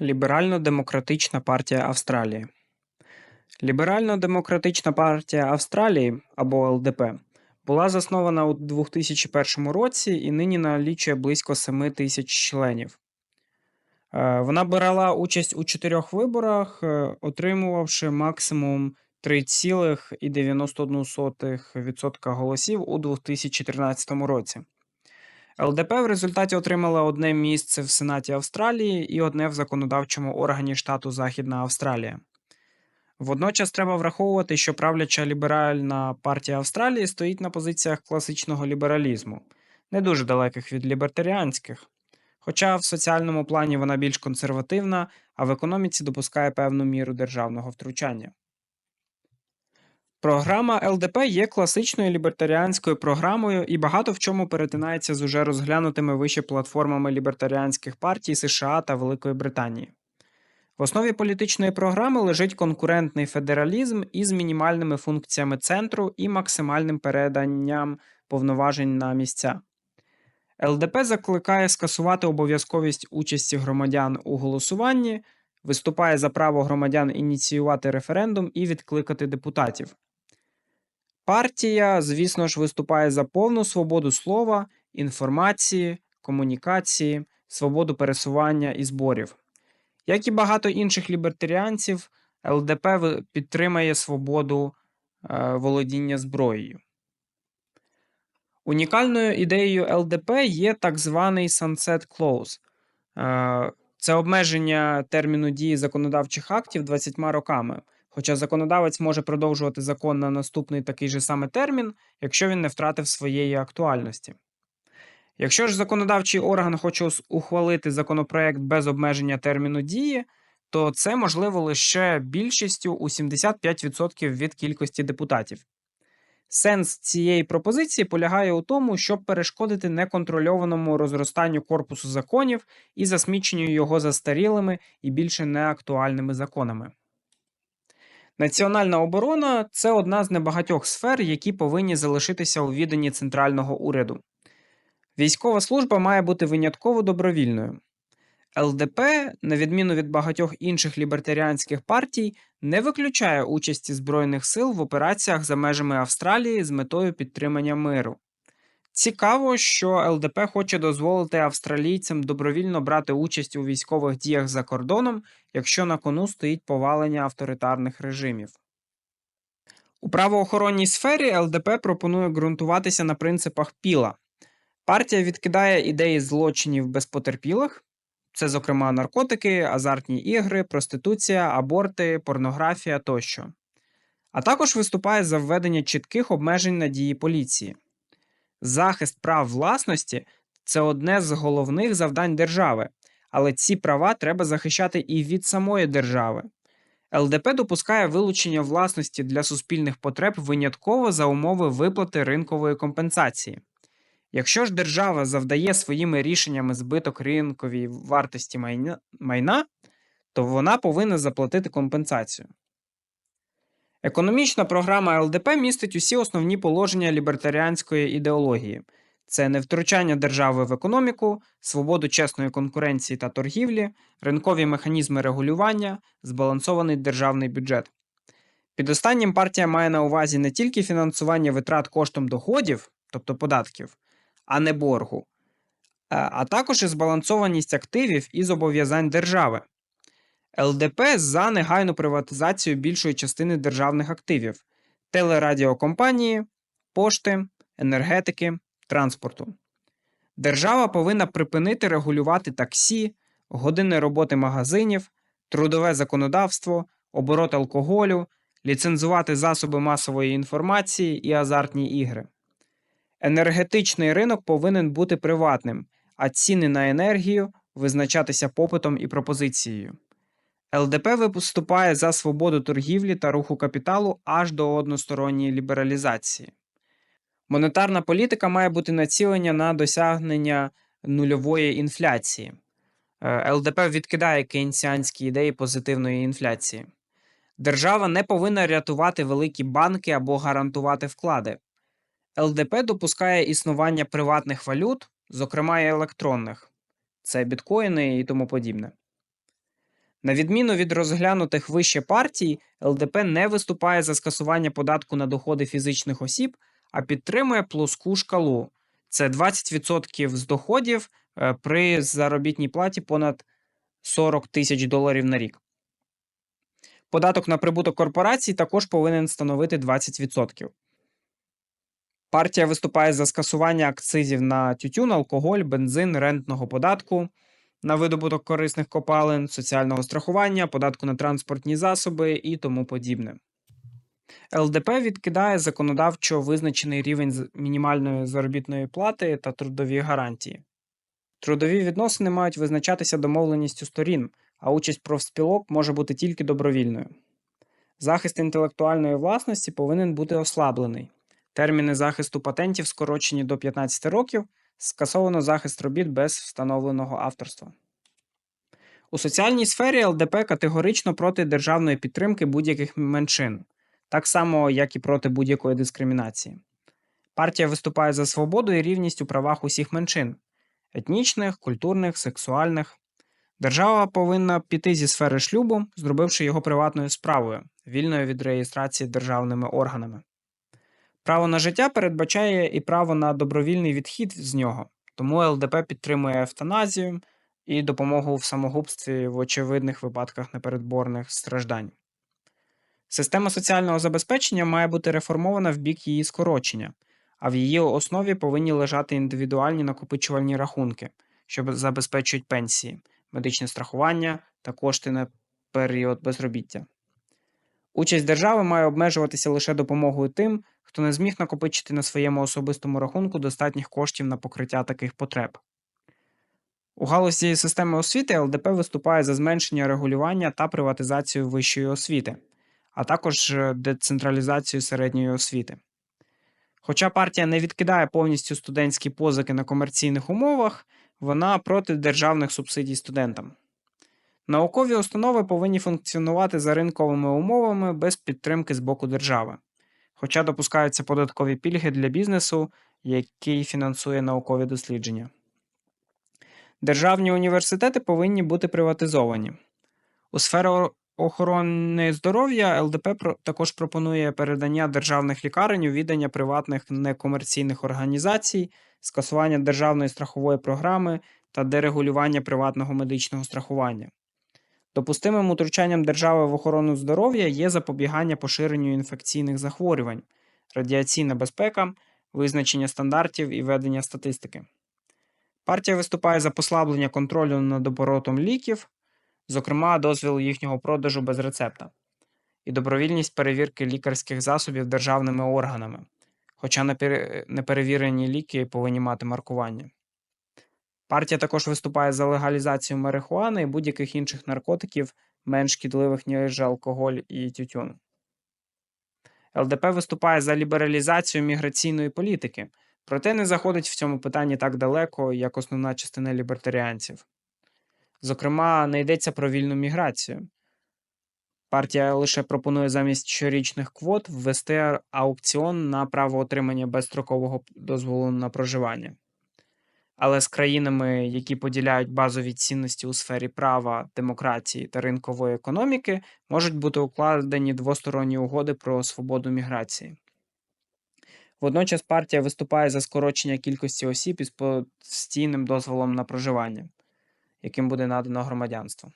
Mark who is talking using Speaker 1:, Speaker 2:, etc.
Speaker 1: Ліберально-демократична партія Австралії. Ліберально-демократична партія Австралії або ЛДП була заснована у 2001 році і нині налічує близько 7 тисяч членів. Е, Вона брала участь у чотирьох виборах, е, отримувавши максимум 3,91% голосів у 2013 році. ЛДП в результаті отримала одне місце в Сенаті Австралії і одне в законодавчому органі штату Західна Австралія. Водночас треба враховувати, що правляча ліберальна партія Австралії стоїть на позиціях класичного лібералізму, не дуже далеких від лібертаріанських. Хоча в соціальному плані вона більш консервативна, а в економіці допускає певну міру державного втручання. Програма ЛДП є класичною лібертаріанською програмою і багато в чому перетинається з уже розглянутими вище платформами лібертаріанських партій США та Великої Британії. В основі політичної програми лежить конкурентний федералізм із мінімальними функціями центру і максимальним переданням повноважень на місця. ЛДП закликає скасувати обов'язковість участі громадян у голосуванні, виступає за право громадян ініціювати референдум і відкликати депутатів. Партія, звісно ж, виступає за повну свободу слова, інформації, комунікації, свободу пересування і зборів. Як і багато інших лібертаріанців, ЛДП підтримає свободу е, володіння зброєю. Унікальною ідеєю ЛДП є так званий Sunset Clause. Е, Це обмеження терміну дії законодавчих актів 20 роками. Хоча законодавець може продовжувати закон на наступний такий же саме термін, якщо він не втратив своєї актуальності. Якщо ж законодавчий орган хоче ухвалити законопроект без обмеження терміну дії, то це можливо лише більшістю у 75% від кількості депутатів. Сенс цієї пропозиції полягає у тому, щоб перешкодити неконтрольованому розростанню корпусу законів і засміченню його застарілими і більше неактуальними законами. Національна оборона це одна з небагатьох сфер, які повинні залишитися у віданні центрального уряду. Військова служба має бути винятково добровільною. ЛДП, на відміну від багатьох інших лібертаріанських партій, не виключає участі Збройних сил в операціях за межами Австралії з метою підтримання миру. Цікаво, що ЛДП хоче дозволити австралійцям добровільно брати участь у військових діях за кордоном, якщо на кону стоїть повалення авторитарних режимів. У правоохоронній сфері ЛДП пропонує ґрунтуватися на принципах піла. Партія відкидає ідеї злочинів без потерпілих, це, зокрема, наркотики, азартні ігри, проституція, аборти, порнографія тощо. А також виступає за введення чітких обмежень на дії поліції. Захист прав власності це одне з головних завдань держави, але ці права треба захищати і від самої держави. ЛДП допускає вилучення власності для суспільних потреб винятково за умови виплати ринкової компенсації. Якщо ж держава завдає своїми рішеннями збиток ринковій вартості майна, то вона повинна заплатити компенсацію. Економічна програма ЛДП містить усі основні положення лібертаріанської ідеології: це невтручання держави в економіку, свободу чесної конкуренції та торгівлі, ринкові механізми регулювання, збалансований державний бюджет. Під останнім партія має на увазі не тільки фінансування витрат коштом доходів, тобто податків, а не боргу, а а також і збалансованість активів і зобов'язань держави. ЛДП за негайну приватизацію більшої частини державних активів телерадіокомпанії, пошти, енергетики, транспорту. Держава повинна припинити регулювати таксі, години роботи магазинів, трудове законодавство, оборот алкоголю, ліцензувати засоби масової інформації і азартні ігри. Енергетичний ринок повинен бути приватним, а ціни на енергію визначатися попитом і пропозицією. ЛДП виступає за свободу торгівлі та руху капіталу аж до односторонньої лібералізації. Монетарна політика має бути націлення на досягнення нульової інфляції. Е, ЛДП відкидає кейнсіанські ідеї позитивної інфляції. Держава не повинна рятувати великі банки або гарантувати вклади. ЛДП допускає існування приватних валют, зокрема і електронних, це біткоїни і тому подібне. На відміну від розглянутих вище партій, ЛДП не виступає за скасування податку на доходи фізичних осіб, а підтримує плоску шкалу. Це 20% з доходів е, при заробітній платі понад 40 тисяч доларів на рік. Податок на прибуток корпорацій також повинен становити 20%. Партія виступає за скасування акцизів на тютюн, алкоголь, бензин, рентного податку, на видобуток корисних копалин, соціального страхування, податку на транспортні засоби і тому подібне. ЛДП відкидає законодавчо визначений рівень мінімальної заробітної плати та трудові гарантії. Трудові відносини мають визначатися домовленістю сторін, а участь профспілок може бути тільки добровільною. Захист інтелектуальної власності повинен бути ослаблений. Терміни захисту патентів скорочені до 15 років, скасовано захист робіт без встановленого авторства. У соціальній сфері ЛДП категорично проти державної підтримки будь-яких меншин, так само, як і проти будь-якої дискримінації. Партія виступає за свободу і рівність у правах усіх меншин етнічних, культурних, сексуальних. Держава повинна піти зі сфери шлюбу, зробивши його приватною справою, вільною від реєстрації державними органами. Право на життя передбачає і право на добровільний відхід з нього, тому ЛДП підтримує евтаназію і допомогу в самогубстві в очевидних випадках непередборних страждань. Система соціального забезпечення має бути реформована в бік її скорочення, а в її основі повинні лежати індивідуальні накопичувальні рахунки, що забезпечують пенсії, медичне страхування та кошти на період безробіття. Участь держави має обмежуватися лише допомогою тим, хто не зміг накопичити на своєму особистому рахунку достатніх коштів на покриття таких потреб. У галузі системи освіти ЛДП виступає за зменшення регулювання та приватизацію вищої освіти, а також е, децентралізацію середньої освіти. Хоча партія не відкидає повністю студентські позики на комерційних умовах, вона проти державних субсидій студентам. Наукові установи повинні функціонувати за ринковими умовами без підтримки з боку держави, хоча допускаються податкові пільги для бізнесу, який фінансує наукові дослідження. Державні університети повинні бути приватизовані. У сфері охорони здоров'я ЛДП також пропонує передання державних лікарень у віддання приватних некомерційних організацій, скасування державної страхової програми та дерегулювання приватного медичного страхування. Допустимим утручанням держави в охорону здоров'я є запобігання поширенню інфекційних захворювань, радіаційна безпека, визначення стандартів і ведення статистики. Партія виступає за послаблення контролю над оборотом ліків, зокрема дозвіл їхнього продажу без рецепта, і добровільність перевірки лікарських засобів державними органами, хоча неперевірені ліки повинні мати маркування. Партія також виступає за легалізацію марихуани і будь-яких інших наркотиків, менш шкідливих, ніж алкоголь і тютюн. ЛДП виступає за лібералізацію міграційної політики, проте не заходить в цьому питанні так далеко, як основна частина лібертаріанців. Зокрема, не йдеться про вільну міграцію. Партія лише пропонує замість щорічних квот ввести аукціон на право отримання безстрокового дозволу на проживання. Але з країнами, які поділяють базові цінності у сфері права, демократії та ринкової економіки, можуть бути укладені двосторонні угоди про свободу міграції. Водночас партія виступає за скорочення кількості осіб із постійним дозволом на проживання, яким буде надано громадянство.